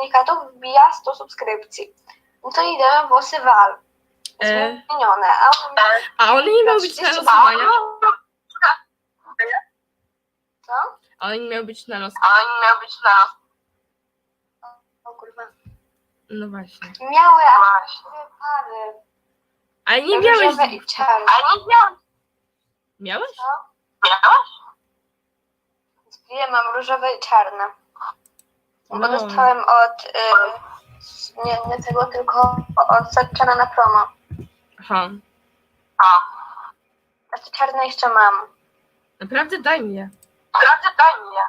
komunikatów wbija 100 subskrypcji. No to idę włosy wal. E. Zmienione. A on A one nie miały być na losowania? co? A one nie miały być na los. A oni miał być na los. O kurwa. No właśnie. Miały, a Właśnie. dwie pary. Ale nie miałeś... Różowe i czarne. A nie miałem. Miałeś? Miałeś? Dwie mam różowe i czarne. Bo No. dostałem od... Y, nie, nie tego, tylko od Satchana na promo. Aha. Te czarne jeszcze mam. Naprawdę daj mi je. Naprawdę daj mi je.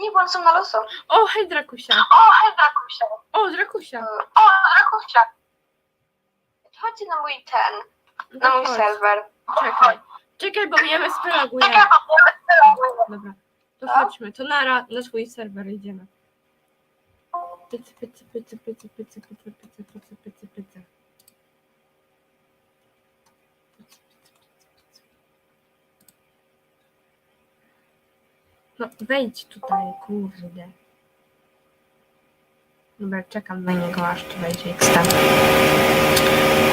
Nie, bo one są na losu. O, hej Drakusia. O, hej Drakusia. O, Drakusia. O, Drakusia. Chodźcie na mój ten, No na mój chodź. serwer. Czekaj. Czekaj, bo mnie spelaguje. Czekaj, bo wiemy tyle. Dobra. To chodźmy. To na, na swój serwer idziemy. Pycy, pycy, pycy, pycy, pycy, pycy, pycy, pycy, pycy, pycy. No wejdź tutaj, kurde. Dobra, czekam na niego aż tu wejdzie stan.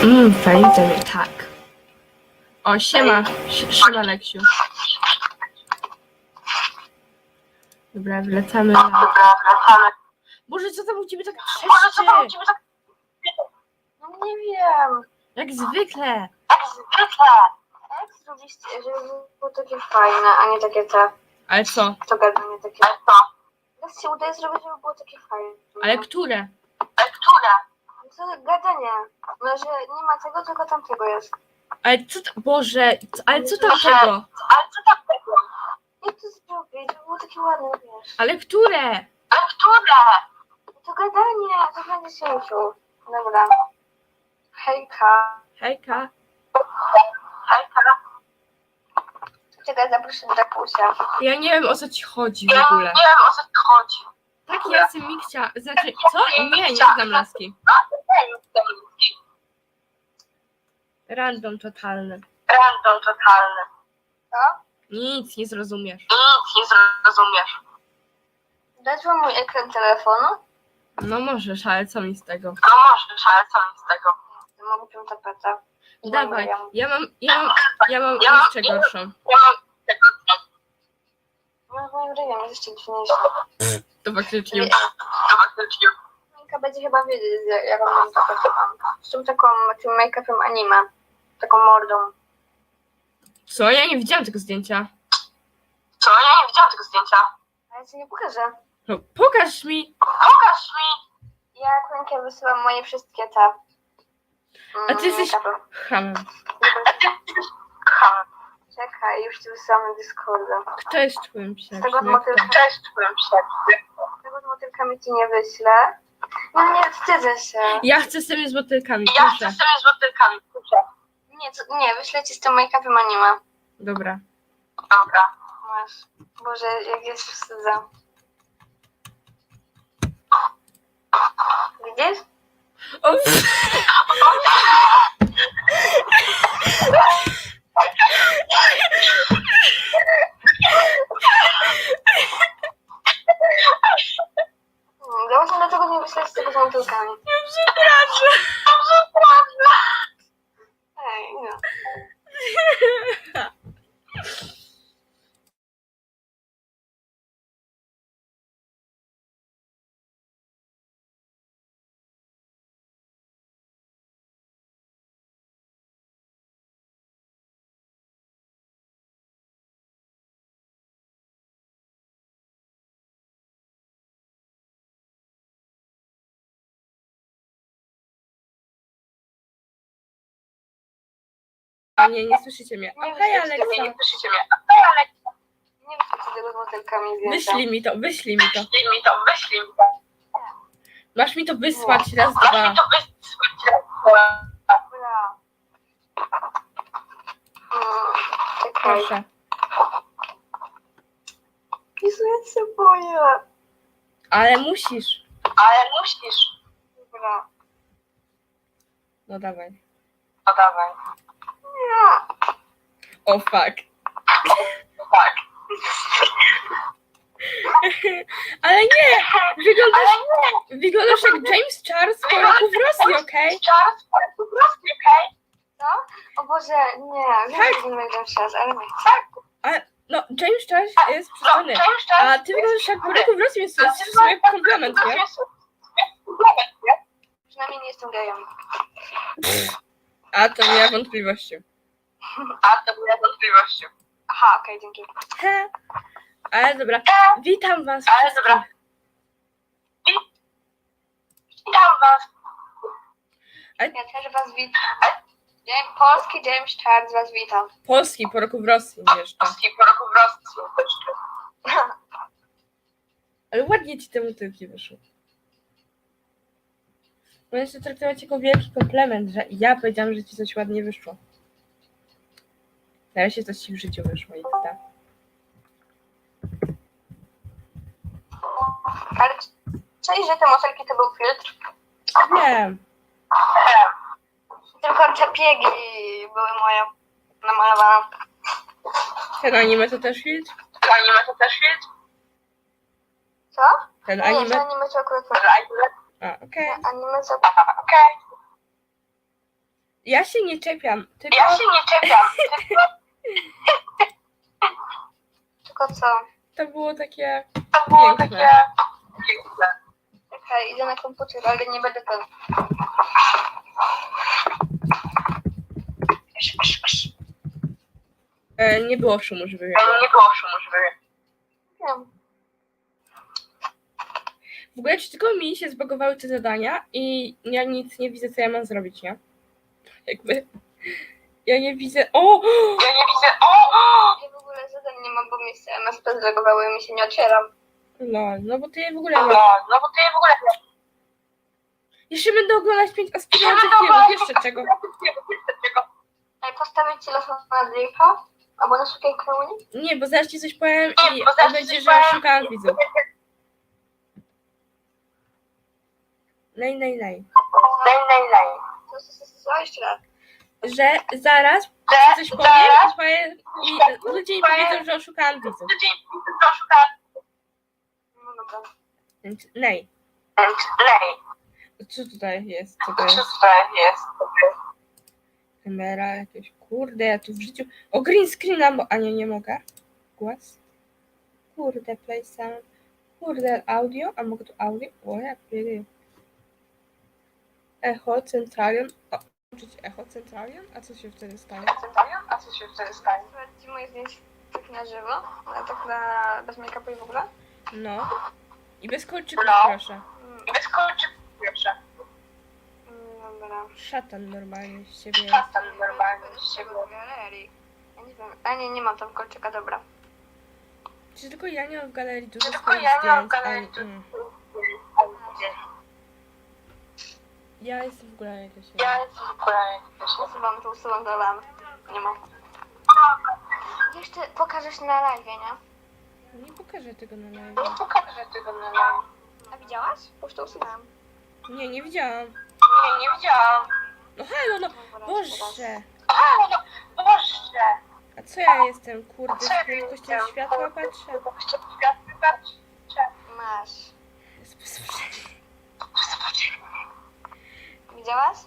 Mmm, wejdę, tak. O, siema, Sie- siema Leksiu. Dobra, wlecamy na... Dobra, wracamy. Boże, co tam u ciebie tak Może co tam u trzeszczy? ciebie tak No nie wiem. Jak zwykle. jak zwykle? Jak zrobiliście, żeby było takie fajne, a nie takie te, Ale co? to gadanie takie. Ale co? Jak się udaje zrobić, żeby było takie fajne. Ale które? Ale które? To gadanie. No, że nie ma tego, tylko tamtego jest. Ale co to... Boże, co- ale co tam tego? Ale co tam tego? Jak to zrobić, żeby było takie ładne, wiesz. Ale które? Ale które? To gadanie, to będzie sięciu. Dobra. Hejka. Hejka. Hejka. Czekaj, zaproszę Drakusia. Ja nie wiem o co ci chodzi w Ja nie ogóle. wiem o co ci chodzi. Tak, ja jestem Mikcia. Znaczy, co? Nie, nie znam laski. Random totalny. Random totalny. Co? Nic nie zrozumiesz. Nic nie zrozumiesz. Dać wam mój ekran telefonu? No możesz, ale co mi z tego? No możesz, ale co mi z tego? Mogę piąć tapetę. Dawaj, ja mam, ja mam, ja mam Ja mam- jeszcze gorszą. Ja mam tego. No, moim ryjem jest jeszcze dziwniejsze. To faktycznie. To faktycznie. Minka będzie chyba wiedzieć, jak- jaką mam tapetę mam. Z tą taką, tym make-upem anime. Taką mordą. Co? Ja nie widziałam tego zdjęcia. Co? Ja nie widziałam tego zdjęcia. A ja ci nie pokażę. No, pokaż mi. Pokaż mi. Ja Minkę wysyłam moje wszystkie te... mm, A ty jesteś- make-upy. Hamem. Czekaj, już ci wysyłam na Discorda. Kto jest twoim Z tego przyjacielem? motylka, Cześć, byłem przed. z tego z motylkami ci nie wyślę. No nie, wstydzę się. Ja chcę z tymi z motylkami, Ja chcę proszę. z tymi złotykami. Proszę. Nie, co, nie, wyślę ci z tym make-upem anime. Dobra. Dobra. Masz. Boże, jak ja się wstydzę. Widzisz? O, Ja właśnie dlaczego nie wyślę z tego z motylkami. przepraszam. Nie, nie słyszycie mnie. Słyszycie Aleksa. Nie słyszycie mnie. Hej, ale Nie ci tego z motylkami zdjęcia. Wyślij mi to, wyślij mi to. wyślij mi to, wyślij mi to. Masz mi to wysłać raz, Masz dwa. mi to wysłać. Dobra. Mm. Proszę. Jezu, ja się boję. Ale musisz. Ale musisz. Dobra. No dawaj. No dawaj. O fuck. Tak. Ale nie! Wyglądasz, wyglądasz jak James Charles po roku w Rosji, okej? Czas, po prostu, okej? Co? O Boże, nie, Tak. nie będę czas, ale nie chcę. No, James Charles jest No. James A Charles ty wyglądasz jak po roku w Rosji, więc to A jest w sumie komplement, nie? Komplement, nie? Przynajmniej nie jestem gejem. A, to ma wątpliwości. A to była wątpliwość. Aha, okej, dzięki. He. Ale dobra, witam was Ale wszystkich. dobra. Witam was. Ja też was witam. James, polski James Charles was witam. Polski po roku w Rosji jeszcze. Polski po roku w Rosji. Ale ładnie ci te motylki wyszły. Możesz to traktować jako wielki komplement, że ja powiedziałam, że ci coś ładnie wyszło. Na się coś ci w życiu wyszło i tak. Ale czyli, że te motelki to był filtr? Nie, Tylko te piegi były moje namalowane. ten anime to też filtr? To anime to też filtr? Co? Ten Nie, że anime... anime to akurat To anime? A, okej. Anime to... Aha, Okej. Ja się nie czepiam, tylko Ja się nie czepiam. Tylko co? to było takie... To było Piękne. takie piękne. Czekaj, idę na komputer, ale nie będę ten... E, nie było szumu żywego. Ale nie było szumu żywego. Wiem. W ogóle czy tylko mi się zbagowały te zadania i ja nic nie widzę, co ja mam zrobić, nie? Jakby... Ja nie widzę... O! Ja nie widzę. O! Ja w ogóle zadań nie mam, bo mi się MSP zreagowały i mi się nie otwieram. No, no bo ty w ogóle No, no bo ty w ogóle nie Jeszcze będę oglądać pięć Jeszcze aspirujących filmów, jeszcze czego. Jeszcze czego? Ej, postawić telefon na Drake'a? Albo na sukienkę Uni? Nie, bo zaraz ci coś powiem i będzie, że szukałam widzów. Nej, nej, nej. Daj, daj, daj. Co, co, co, co, jeszcze raz. Że zaraz Że coś powiem zaraz i, powiem, i ludzie mi powiedzą, że oszukałam widzów. No dobra. Więc nej. Lej. Co tutaj jest? Co to jest? Wszystko jest. Kamera, jakieś kurde, ja tu w życiu. O green screena, bo. A nie, nie mogę. Głos. Kurde, play sound. Kurde, audio. A mogę tu audio? O, ja pierdolę. Echo, centralion. O, włączyć echo, centralion? A co się wtedy stanie? A co się wtedy stanie? Zobaczcie moje zdjęcie tak na żywo, ale tak na, bez make-upu i w ogóle. No. I bez kolczyków, No. proszę. Mm, I bez kolczyk pierwsze. mm, Dobra. Szatan normalnie z ciebie jest. Czasem normalnie z siebie. Galerii. Ja nie wiem. A nie, nie mam tam kolczyka, dobra. Czy tylko ja nie mam w galerii dużo Czy tylko swoich ja nie mam zdjęć? w galerii a- mm. Ja jestem w ogóle jakaś... Ja jestem w ogóle jakaś Usuwam to, usuwam to, lam. Nie mam. Jeszcze pokażesz na live, nie? Nie pokażę tego na live. Nie pokażę tego na live. A widziałaś? Już to usuwam. Nie, nie widziałam. Nie, nie widziałam. No halo, no Boże. A, no, Boże. A co ja jestem? Kurde, Co ja z prędkością światła patrzę. Chciał światło patrzeć. Widziałaś?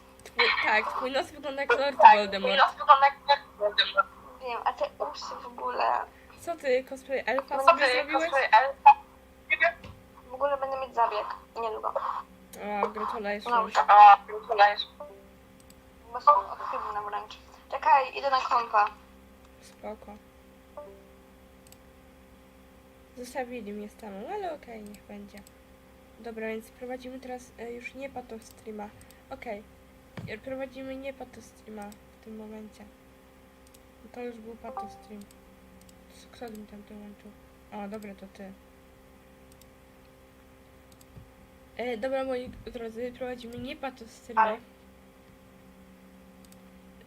tak, twój nos wygląda jak Lord Tak, Voldemort. nos wygląda jak Voldemort. Wiem, a te uszy w ogóle... Co ty, cosplay elfa No Co sobie ty, zrobiłeś? cosplay elfa? W ogóle będę mieć zabieg. Niedługo. O, gratulacje. No, A, gratulujesz. Bo są ohydne wręcz. Czekaj, idę na kompa. Spoko. Zostawili mnie staną, ale okej, niech będzie. Dobra, więc prowadzimy teraz e, już nie pato streama. Okej. Prowadzimy nie pato streama w tym momencie. To już był pato stream. Co- Kto mi tam dołączył? O, dobra, to ty. E, dobra, moi drodzy, prowadzimy nie pato streama. Ale-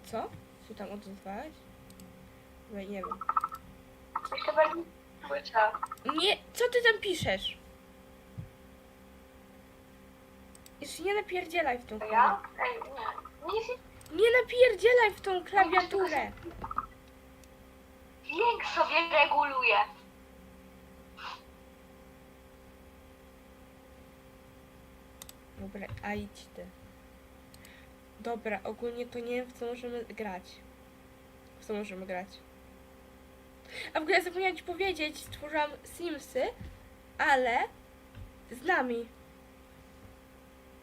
Co? Co tam odezwałeś? Chyba nie wiem. Jeszcze bardziej. Nie, co ty tam piszesz? Nie napierdzielaj w tą klawiaturę. Nie. Nie napierdzielaj w tą klawiaturę. Dźwięk sobie reguluje. Dobra, a idź ty. Dobra, ogólnie to nie wiem w co możemy grać. W co możemy grać. A w ogóle zapomniałam ci powiedzieć, stworzyłam Simsy, ale z nami.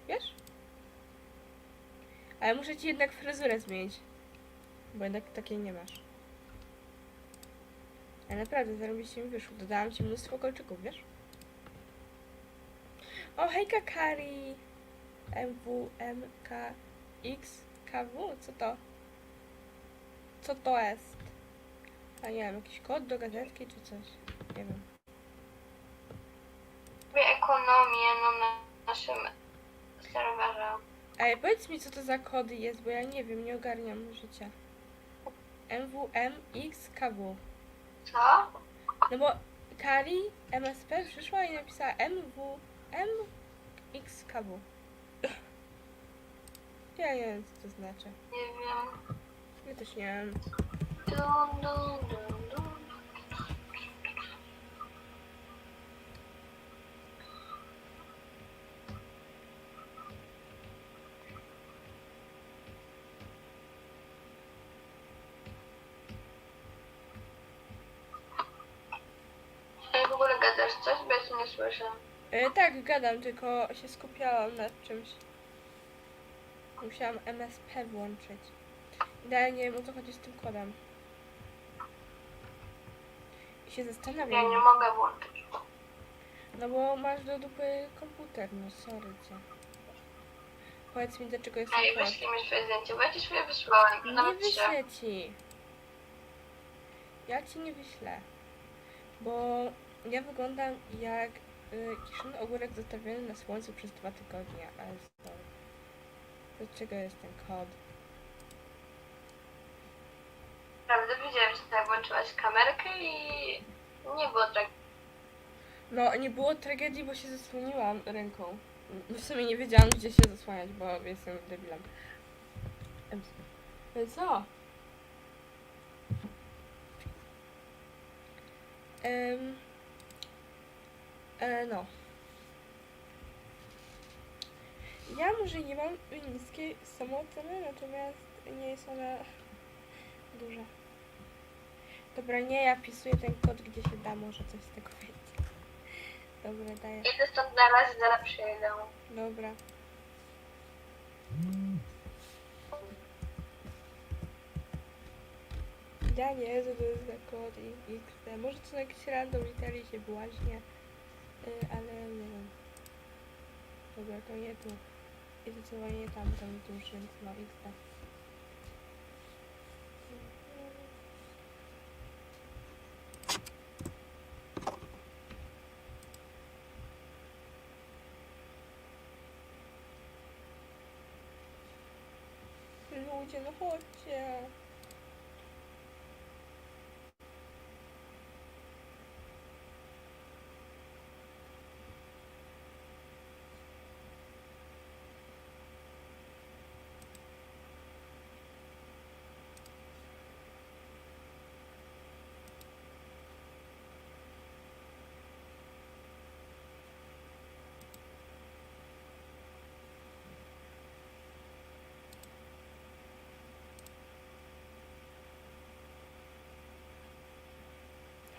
Wiesz? Ale muszę ci jednak fryzurę zmienić. Bo jednak takiej nie masz. Ale naprawdę, zarobiście mi wyszło. Dodałam ci mnóstwo kolczyków, wiesz? O, hejka Kari! MW, MK, X, KW? Co to? Co to jest? A nie wiem, jakiś kod do gazetki czy coś? Nie wiem. Ekonomię no, na naszym serwerze. Ej, powiedz mi, co to za kody jest, bo ja nie wiem, nie ogarniam życia. MWM, X, KW. Co? No bo Kari MSP przyszła i napisała MW, M, X, KW. Ja nie wiem, co to znaczy. Nie wiem. Ja też nie wiem. Dun, dun, dun, dun. Ej, w gadasz coś, bo ja cię nie słyszę. E, tak, gadam, tylko się skupiałam nad czymś. Musiałam MSP włączyć. Dalej nie wiem o co chodzi z tym kodem. I się Ja zastanawiam. nie mogę włączyć. No bo masz do dupy komputer, no sorry cię. Powiedz mi dlaczego jest Ej, ten kod. wyślij mi swoje zdjęcie, bo ja ci swoje wysłałem. Nie Nawet wyślę ci. Ja ci nie wyślę. Bo ja wyglądam jak y, kiszony ogórek zostawiony na słońcu przez dwa tygodnie, ale sorry. Dlaczego jest ten kod? Prawda, widziałem, że tak włączyłaś kamerkę i nie było tak. No, nie było tragedii, bo się zasłoniłam ręką. W sumie nie wiedziałam, gdzie się zasłaniać, bo jestem debilem. Em, No i co? Em, e, no. Ja może nie mam niskiej samooceny, natomiast nie jest ona duża. Dobra, nie, ja pisuję ten kod, gdzie się da, może coś z tego wyjdzie. Dobra, daję. Idę stąd na razie, zaraz przyjedę. Dobra. Ja nie to jest za kod i XD. Może to są jakieś random litery się błaźnie, ale nie wiem. Dobra, to nie tu. I zdecydowanie nie tam, tam już, więc no XD. Ludzie, no chodźcie.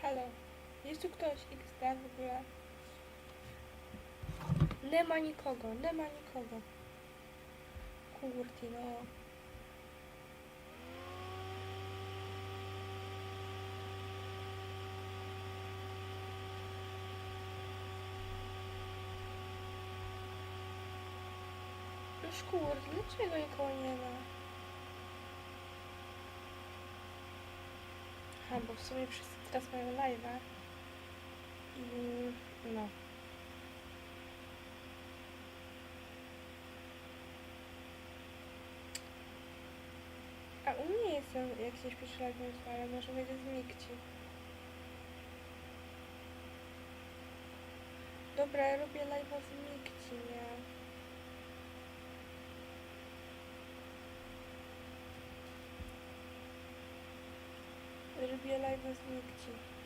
Halo, jest tu ktoś XD w ogóle? Nie ma nikogo, nie ma nikogo. Kurti, no. Już kurde, dlaczego nikogo nie ma? Aha, bo w sumie wszyscy teraz mają live'a. I no. A u mnie jestem, jak się śpieszy live, ale może będzie z. Dobra, ja robię live'a z Mikci, nie? Robię live'a z Mikci.